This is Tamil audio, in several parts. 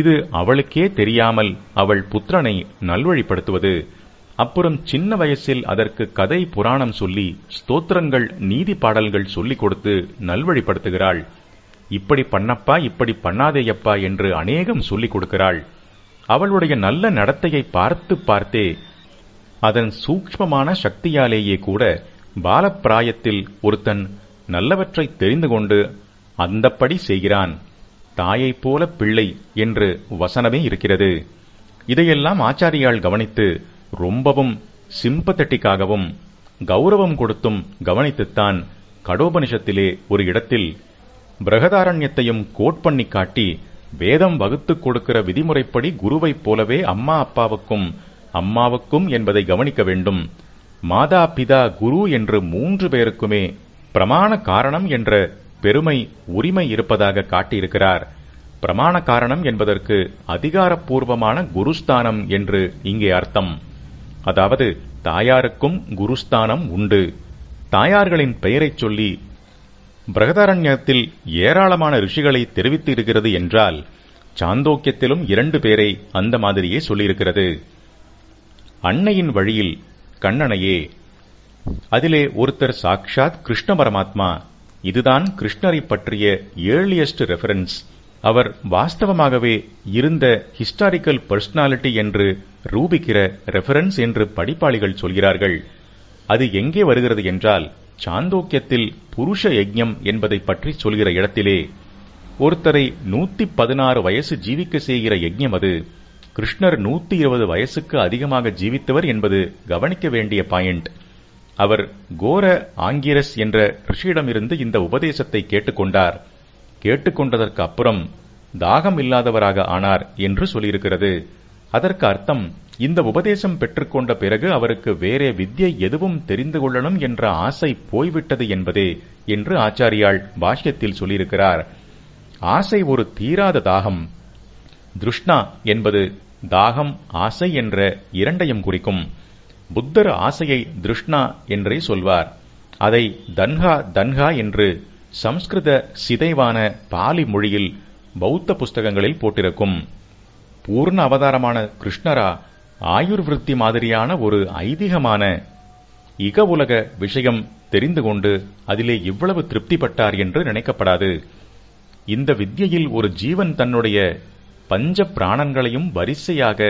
இது அவளுக்கே தெரியாமல் அவள் புத்திரனை நல்வழிப்படுத்துவது. அப்புறம் சின்ன வயசில் அதற்கு கதை புராணம் சொல்லி ஸ்தோத்திரங்கள் நீதி பாடல்கள் சொல்லிக் கொடுத்து நல்வழிப்படுத்துகிறாள். இப்படி பண்ணப்பா இப்படி பண்ணாதேயப்பா என்று அநேகம் சொல்லிக் கொடுக்கிறாள். அவளுடைய நல்ல நடத்தையை பார்த்து பார்த்தே அதன் சூக்ஷ்மமான சக்தியாலேயே கூட பாலப்பிராயத்தில் ஒருத்தன் நல்லவற்றை தெரிந்து கொண்டு அந்தப்படி செய்கிறான். தாயைப் போல பிள்ளை என்று வசனமே இருக்கிறது. இதையெல்லாம் ஆச்சாரியால் கவனித்து ரொம்பவும் சிம்பத்தட்டிக்காகவும் கௌரவம் கொடுத்தும் கவனித்துத்தான் கடோபனிஷத்திலே ஒரு இடத்தில் பிரகதாரண்யத்தையும் கோட் பண்ணி காட்டி வேதம் வகுத்துக் கொடுக்கிற விதிமுறைப்படி குருவைப் போலவே அம்மா அப்பாவுக்கும் அம்மாவுக்கும் என்பதை கவனிக்க வேண்டும். மாதா பிதா குரு என்று மூன்று பேருக்குமே பிரமாண காரணம் என்ற பெருமை உரிமை இருப்பதாக காட்டியிருக்கிறார். பிரமாண காரணம் என்பதற்கு அதிகாரப்பூர்வமான குருஸ்தானம் என்று இங்கே அர்த்தம். அதாவது தாயாருக்கும் குருஸ்தானம் உண்டு. தாயார்களின் பெயரைச் சொல்லி பிரகதாரண்யத்தில் ஏராளமான ரிஷிகளை தெரிவித்து இருக்கிறது என்றால் சாந்தோக்கியத்திலும் இரண்டு பேரை அந்த மாதிரியே சொல்லியிருக்கிறது. அன்னையின் வழியில் கண்ணனையே அதிலே ஒருத்தர் சாக்ஷாத் கிருஷ்ண பரமாத்மா இதுதான் கிருஷ்ணரை பற்றிய ஏர்லியஸ்ட் ரெஃபரன்ஸ் அவர் வாஸ்தவமாகவே இருந்த ஹிஸ்டாரிக்கல் பர்சனாலிட்டி என்று ரூபிக்கிற ரெஃபரன்ஸ் என்று படிப்பாளிகள் சொல்கிறார்கள். அது எங்கே வருகிறது என்றால் சாந்தோக்கியத்தில் புருஷ யஜ்யம் என்பதை பற்றி சொல்கிற இடத்திலே. ஒருத்தரை நூத்தி பதினாறு வயசு ஜீவிக்க செய்கிற யஜ்யம் அது. கிருஷ்ணர் நூத்தி இருபது வயசுக்கு அதிகமாக ஜீவித்தவர் என்பது கவனிக்க வேண்டிய பாயிண்ட் அவர் கோர ஆங்கிரஸ் என்ற ரிஷியிடமிருந்து இந்த உபதேசத்தை கேட்டுக்கொண்டார். கேட்டுக்கொண்டதற்கு அப்புறம் தாகம் இல்லாதவராக ஆனார் என்று சொல்லியிருக்கிறது. அதற்கு அர்த்தம் இந்த உபதேசம் பெற்றுக்கொண்ட பிறகு அவருக்கு வேறே வித்யை எதுவும் தெரிந்து கொள்ளணும் என்ற ஆசை போய்விட்டது என்பதே என்று ஆச்சாரியாள் பாஷ்யத்தில் சொல்லியிருக்கிறார். ஆசை ஒரு தீராத தாகம். திருஷ்ணா என்பது தாகம் ஆசை என்ற இரண்டையும் குறிக்கும். புத்தர் ஆசையை திருஷ்ணா என்றே சொல்வார். அதை தன்ஹா தன்ஹா என்று சம்ஸ்கிருத சிதைவான பாலி மொழியில் பௌத்த புஸ்தகங்களில் போட்டிருக்கும். பூர்ண அவதாரமான கிருஷ்ணரா ஆயுர்விருத்தி மாதிரியான ஒரு ஐதீகமான இக உலக விஷயம் தெரிந்து கொண்டு அதிலே இவ்வளவு திருப்திப்பட்டார் என்று நினைக்கப்படாது. இந்த வித்யையில் ஒரு ஜீவன் தன்னுடைய பஞ்ச பிராணங்களையும் வரிசையாக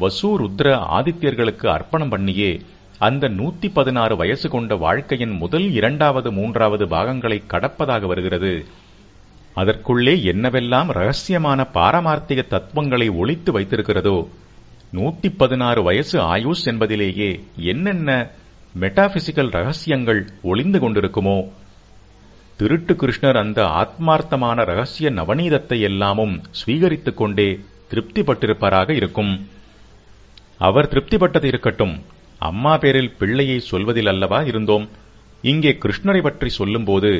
வசூருத்ர ஆதித்யர்களுக்கு அர்ப்பணம் பண்ணியே அந்த நூத்தி பதினாறு வயசு கொண்ட வாழ்க்கையின் முதல் இரண்டாவது மூன்றாவது பாகங்களை கடப்பதாக வருகிறது. அதற்குள்ளே என்னவெல்லாம் ரகசியமான பாரமார்த்திக தத்துவங்களை ஒழித்து வைத்திருக்கிறதோ நூத்தி பதினாறு வயசு ஆயுஷ் என்பதிலேயே என்னென்ன மெட்டாபிசிக்கல் ரகசியங்கள் ஒளிந்து கொண்டிருக்குமோ திருட்டு கிருஷ்ணர் அந்த ஆத்மார்த்தமான ரகசிய நவநீதத்தை எல்லாமும் ஸ்வீகரித்துக் கொண்டே திருப்திப்பட்டிருப்பாராக இருக்கும். அவர் திருப்திப்பட்டது இருக்கட்டும். அம்மா பேரில் பிள்ளையை சொல்வதில் அல்லவா இருந்தோம். இங்கே கிருஷ்ணரை பற்றி சொல்லும்போது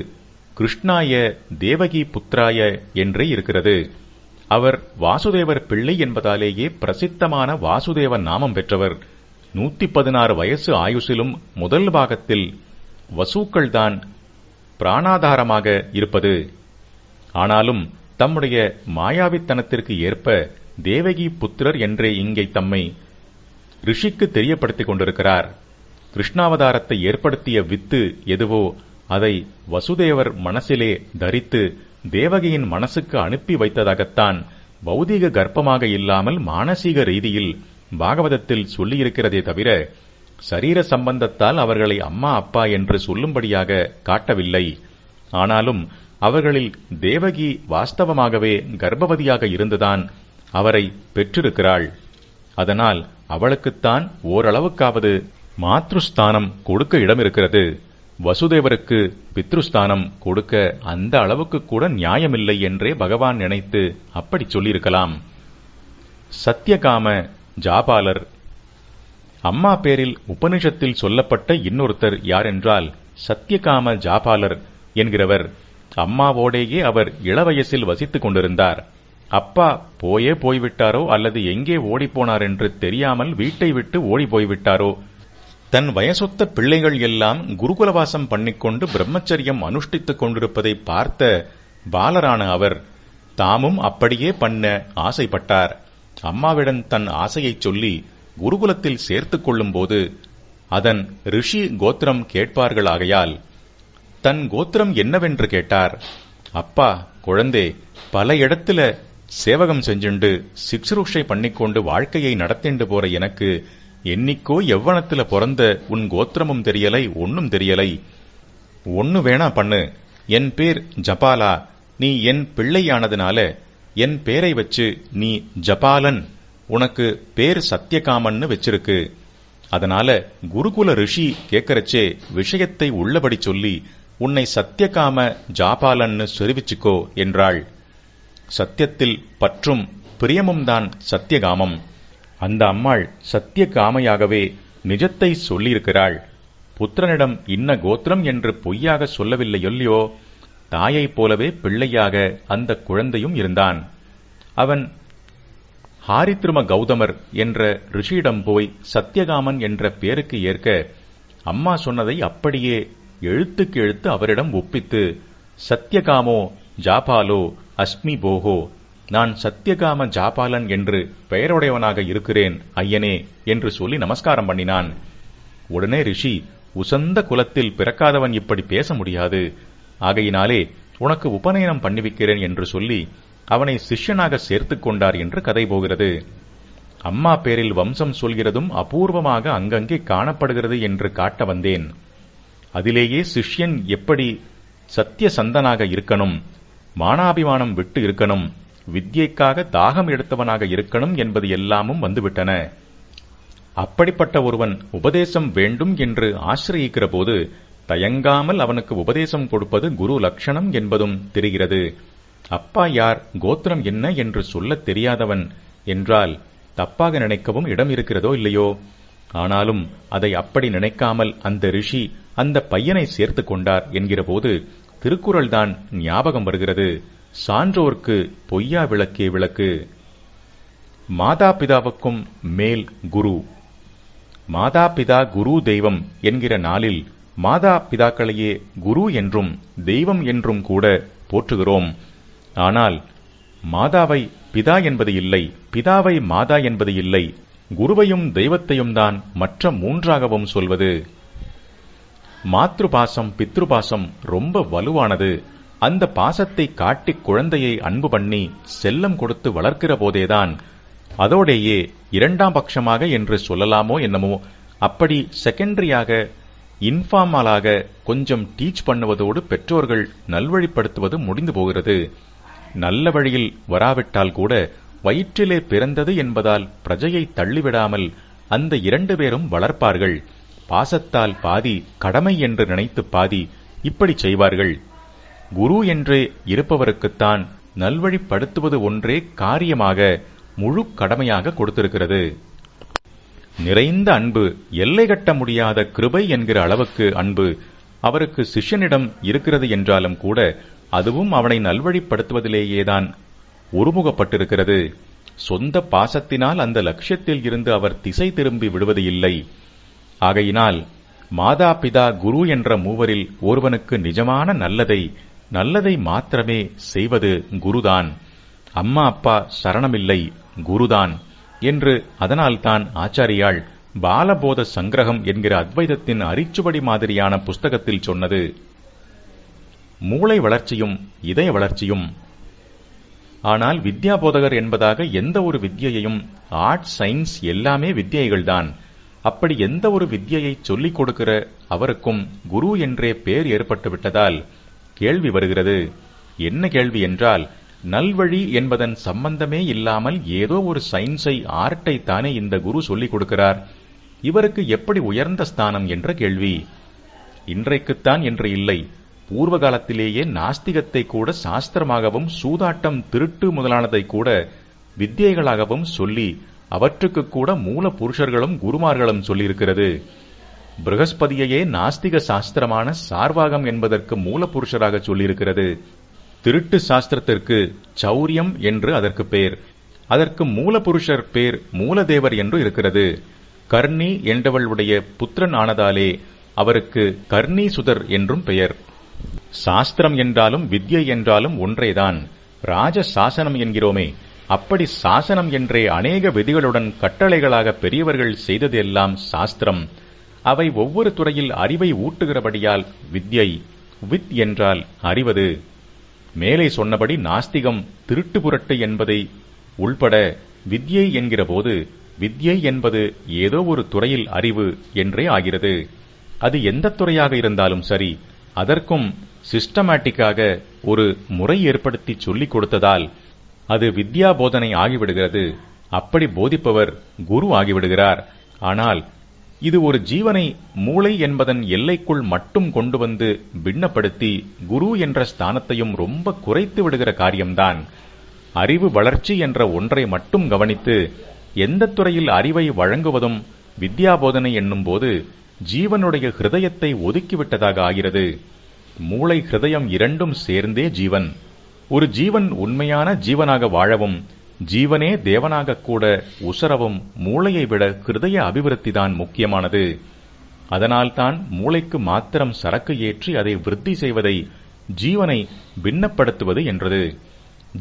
கிருஷ்ணாய தேவகி புத்திராய என்றே இருக்கிறது. அவர் வாசுதேவர் பிள்ளை என்பதாலேயே பிரசித்தமான வாசுதேவ நாமம் பெற்றவர். நூத்தி பதினாறு வயசு ஆயுசிலும் முதல் பாகத்தில் வசூக்கள்தான் பிராணாதாரமாக இருப்பது. ஆனாலும் தம்முடைய மாயாவித்தனத்திற்கு ஏற்ப தேவகி புத்திரர் என்றே இங்கே தம்மை ரிஷிக்கு தெரியப்படுத்திக் கொண்டிருக்கிறார். கிருஷ்ணாவதாரத்தை ஏற்படுத்திய வித்து எதுவோ அதை வசுதேவர் மனசிலே தரித்து தேவகியின் மனசுக்கு அனுப்பி வைத்ததாகத்தான் பௌதீக கர்ப்பமாக இல்லாமல் மானசீக ரீதியில் பாகவதத்தில் சொல்லியிருக்கிறதே தவிர சரீர சம்பந்தத்தால் அவர்களை அம்மா அப்பா என்று சொல்லும்படியாக காட்டவில்லை. ஆனாலும் அவர்களில் தேவகி வாஸ்தவமாகவே கர்ப்பவதியாக இருந்துதான் அவரை பெற்றிருக்கிறாள். அதனால் அவளுக்குத்தான் ஓரளவுக்காவது மாத்ருஸ்தானம் கொடுக்க இடம் இருக்கிறது வசுதேவருக்கு பித்ருஸ்தானம் கொடுக்க அந்த அளவுக்கு கூட நியாயமில்லை என்றே பகவான் நினைத்து அப்படி சொல்லியிருக்கலாம். சத்தியகாம ஜாபாலர். அம்மா பேரில் உபனிஷத்தில் சொல்லப்பட்ட இன்னொருத்தர் யாரென்றால் சத்தியகாம ஜாபாலர் என்கிறவர். அம்மாவோடேயே அவர் இளவயசில் வசித்துக் கொண்டிருந்தார். அப்பா போயே போய்விட்டாரோ அல்லது எங்கே ஓடிப்போனார் என்று தெரியாமல் வீட்டை விட்டு ஓடி போய்விட்டாரோ தன் வயசொத்த பிள்ளைகள் எல்லாம் குருகுலவாசம் பண்ணிக்கொண்டு பிரம்மச்சரியம் அனுஷ்டித்துக் கொண்டிருப்பதை பார்த்த பாலரான அவர் தாமும் அப்படியே பண்ண ஆசைப்பட்டார். அம்மாவிடம் தன் ஆசையைச் சொல்லி குருகுலத்தில் சேர்த்துக் கொள்ளும்போது அதன் ரிஷி கோத்திரம் கேட்பார்களாகையால் தன் கோத்திரம் என்னவென்று கேட்டார்? அப்பா குழந்தே பல இடத்துல சேவகம் செஞ்சுண்டு சிக்ஷுருஷை பண்ணிக்கொண்டு வாழ்க்கையை நடத்திண்டு போற எனக்கு என்னைக்கோ எவ்வனத்துல பிறந்த உன் கோத்திரமும் தெரியலை ஒன்னும் தெரியலை. ஒன்னு வேணா பண்ணு. என் பேர் ஜபாலா. நீ என் பிள்ளையானதுனால என் பேரை வச்சு நீ ஜபாலன். உனக்கு பேர் சத்தியகாமன்னு வச்சிருக்கு. அதனால குருகுல ரிஷி கேட்கறச்சே விஷயத்தை உள்ளபடி சொல்லி உன்னை சத்தியகாம ஜாபாலன்னு சொருவிச்சுக்கோ என்றாள். சத்தியத்தில் பற்றும் பிரியமும்தான் சத்தியகாமம். அந்த அம்மாள் சத்தியகாமையாகவே நிஜத்தை சொல்லியிருக்கிறாள். புத்திரனிடம் இன்ன கோத்திரம் என்று பொய்யாக சொல்லவில்லையொல்லியோ தாயைப் போலவே பிள்ளையாக அந்த குழந்தையும் இருந்தான். அவன் ஹாரித்ரும கௌதமர் என்ற ரிஷியிடம் போய் சத்தியகாமன் என்ற பேருக்கு ஏற்க அம்மா சொன்னதை அப்படியே எழுத்துக்கு எழுத்து அவரிடம் ஒப்பித்து சத்தியகாமோ ஜாபாலோ அஸ்மி போகோ நான் சத்தியகாம ஜாபாலன் என்று பெயருடையவனாக இருக்கிறேன் ஐயனே என்று சொல்லி நமஸ்காரம் பண்ணினான். உடனே ரிஷி உசந்த குலத்தில் பிறக்காதவன் இப்படி பேச முடியாது. ஆகையினாலே உனக்கு உபநயனம் பண்ணிவிக்கிறேன் என்று சொல்லி அவனை சிஷ்யனாக சேர்த்துக் கொண்டார் என்று கதை போகிறது. அம்மா பேரில் வம்சம் சொல்கிறதும் அபூர்வமாக அங்கங்கே காணப்படுகிறது என்று காட்ட வந்தேன். அதிலேயே சிஷ்யன் எப்படி சத்திய சந்தனாக இருக்கணும்? மானாபிமானம் விட்டு இருக்கணும். வித்யைக்காக தாகம் எடுத்தவனாக இருக்கணும் என்பது எல்லாமும் வந்துவிட்டன. அப்படிப்பட்ட ஒருவன் உபதேசம் வேண்டும் என்று ஆசிரியிக்கிற போது தயங்காமல் அவனுக்கு உபதேசம் கொடுப்பது குரு லட்சணம் என்பதும் தெரிகிறது. அப்பா யார் கோத்திரம் என்ன என்று சொல்லத் தெரியாதவன் என்றால் தப்பாக நினைக்கவும் இடம் இருக்கிறதோ இல்லையோ? ஆனாலும் அதை அப்படி நினைக்காமல் அந்த ரிஷி அந்த பையனை சேர்த்துக் கொண்டார் என்கிற போது திருக்குறள் தான் ஞாபகம் வருகிறது. சான்றோர்க்கு பொய்யா விளக்கே விளக்கு. மாதா பிதாவுக்கும் மேல் குரு. மாதா பிதா குரு தெய்வம் என்கிற நாளில் மாதா பிதாக்களையே குரு என்றும் தெய்வம் என்றும் கூட போற்றுகிறோம். ஆனால் மாதாவை பிதா என்பது இல்லை பிதாவை மாதா என்பது இல்லை. குருவையும் தெய்வத்தையும் தான் மற்ற மூன்றாகவும் சொல்வது. மாத்ரு பாசம் பித்ரு பாசம் ரொம்ப வலுவானது. அந்த பாசத்தை காட்டி குழந்தையை அன்பு பண்ணி செல்லம் கொடுத்து வளர்க்கிற போதேதான். அதோடேயே இரண்டாம் பட்சமாக என்று சொல்லலாமோ என்னமோ அப்படி செகண்டரியாக இன்ஃபார்மலாக கொஞ்சம் டீச் பண்ணுவதோடு பெற்றோர்கள் நல்வழிப்படுத்துவது முடிந்து போகிறது. நல்ல வழியில் வராவிட்டால் கூட வயிற்றிலே பிறந்தது என்பதால் பிரஜையை தள்ளிவிடாமல் அந்த இரண்டு பேரும் வளர்ப்பார்கள். பாசத்தால் பாதி கடமை என்று நினைத்து பாதி இப்படி செய்வார்கள். குரு என்றே இருப்பவருக்குத்தான் நல்வழிப்படுத்துவது ஒன்றே காரியமாக முழு கடமையாக கொடுத்திருக்கிறது. நிறைந்த அன்பு எல்லை கட்ட முடியாத கிருபை என்கிற அளவுக்கு அன்பு அவருக்கு சிஷ்யனிடம் இருக்கிறது என்றாலும் கூட அதுவும் அவனை நல்வழிப்படுத்துவதிலேயேதான் ஒருமுகப்பட்டிருக்கிறது சொந்த பாசத்தினால் அந்த லட்சியத்தில் இருந்து அவர் திசை திரும்பி விடுவது இல்லை ஆகையினால் மாதா பிதா குரு என்ற மூவரில் ஒருவனுக்கு நிஜமான நல்லதை நல்லதை மாத்திரமே செய்வது குருதான். அம்மா அப்பா சரணமில்லை குருதான் என்று அதனால்தான் ஆச்சாரியாள் பாலபோத சங்கிரகம் என்கிற அத்வைதத்தின் அரிச்சுவடி மாதிரியான புஸ்தகத்தில் சொன்னது. மூளை வளர்ச்சியும் இதய வளர்ச்சியும். ஆனால் வித்யாபோதகர் என்பதாக எந்த ஒரு வித்யையையும் ஆர்ட் சயின்ஸ் எல்லாமே வித்யைகள்தான். அப்படி எந்த ஒரு வித்யையை சொல்லிக் கொடுக்கிற அவருக்கும் குரு என்றே பேர் ஏற்பட்டு விட்டதால் கேள்வி வருகிறது. என்ன கேள்வி என்றால் நல்வழி என்பதன் சம்பந்தமே இல்லாமல் ஏதோ ஒரு சயின்ஸை ஆர்ட்டை தானே இந்த குரு சொல்லிக் கொடுக்கிறார். இவருக்கு எப்படி உயர்ந்த ஸ்தானம் என்ற கேள்வி. இன்றைக்குத்தான் என்று இல்லை. பூர்வ காலத்திலேயே நாஸ்திகத்தை கூட சாஸ்திரமாகவும் சூதாட்டம் திருட்டு முதலானதை கூட வித்தியைகளாகவும் சொல்லி அவற்றுக்கு கூட மூல புருஷர்களும் குருமார்களும் சொல்லியிருக்கிறது. பிரகஸ்பதியையே நாஸ்திக சாஸ்திரமான சார்வாகம் என்பதற்கு மூல புருஷராக சொல்லியிருக்கிறது. திருட்டு சாஸ்திரத்திற்கு சௌரியம் என்று அதற்கு பேர். அதற்கு மூல புருஷர் பேர் மூலதேவர் என்று இருக்கிறது. கர்ணி என்றவளுடைய புத்திரன் ஆனதாலே அவருக்கு கர்ணீசுதர் என்றும் பெயர். சாஸ்திரம் என்றாலும் வித்யை என்றாலும் ஒன்றேதான். ராஜ சாசனம் என்கிறோமே அப்படி சாசனம் என்றே அநேக விதிகளுடன் கட்டளைகளாக பெரியவர்கள் செய்தது எல்லாம் சாஸ்திரம். அவை ஒவ்வொரு துறையில் அறிவை ஊட்டுகிறபடியால் வித்யை வித் என்றால் அறிவது. மேலே சொன்னபடி நாஸ்திகம் திருட்டு புரட்டு என்பதை உள்பட வித்யை என்கிறபோது வித்யை என்பது ஏதோ ஒரு துறையில் அறிவு என்றே ஆகிறது. அது எந்த துறையாக இருந்தாலும் சரி அதற்கும் சிஸ்டமேட்டிக்காக ஒரு முறை ஏற்படுத்தி சொல்லிக் கொடுத்ததால் அது வித்யா போதனை ஆகிவிடுகிறது. அப்படி போதிப்பவர் குரு ஆகிவிடுகிறார். ஆனால் இது ஒரு ஜீவனை மூளை என்பதன் எல்லைக்குள் மட்டும் கொண்டு வந்து பின்னப்படுத்தி குரு என்ற ஸ்தானத்தையும் ரொம்ப குறைத்து விடுகிற காரியம்தான். அறிவு வளர்ச்சி என்ற ஒன்றை மட்டும் கவனித்து எந்த துறையில் அறிவை வழங்குவதும் வித்யாபோதனை என்னும்போது ஜீவனுடைய ஹிருதயத்தை ஒதுக்கிவிட்டதாக ஆகிறது. மூளை ஹிருதயம் இரண்டும் சேர்ந்தே ஜீவன். ஒரு ஜீவன் உண்மையான ஜீவனாக வாழவும் ஜீவனே தேவனாக கூட உசரவும் மூளையை விட ஹிருதய அபிவிருத்திதான் முக்கியமானது. அதனால்தான் மூளைக்கு மாத்திரம் சரக்கு ஏற்றி அதை விருத்தி செய்வதை ஜீவனை பின்னப்படுத்துவது என்றது.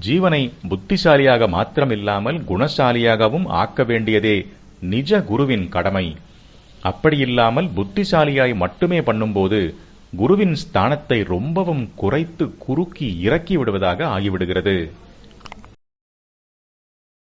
ஜீவனை புத்திசாலியாக மாத்திரமில்லாமல் குணசாலியாகவும் ஆக்க வேண்டியதே நிஜ குருவின் கடமை. அப்படியில்லாமல் புத்திசாலியாய் மட்டுமே பண்ணும்போது குருவின் ஸ்தானத்தை ரொம்பவும் குறைத்து குறுக்கி இறக்கி விடுவதாக ஆகிவிடுகிறது.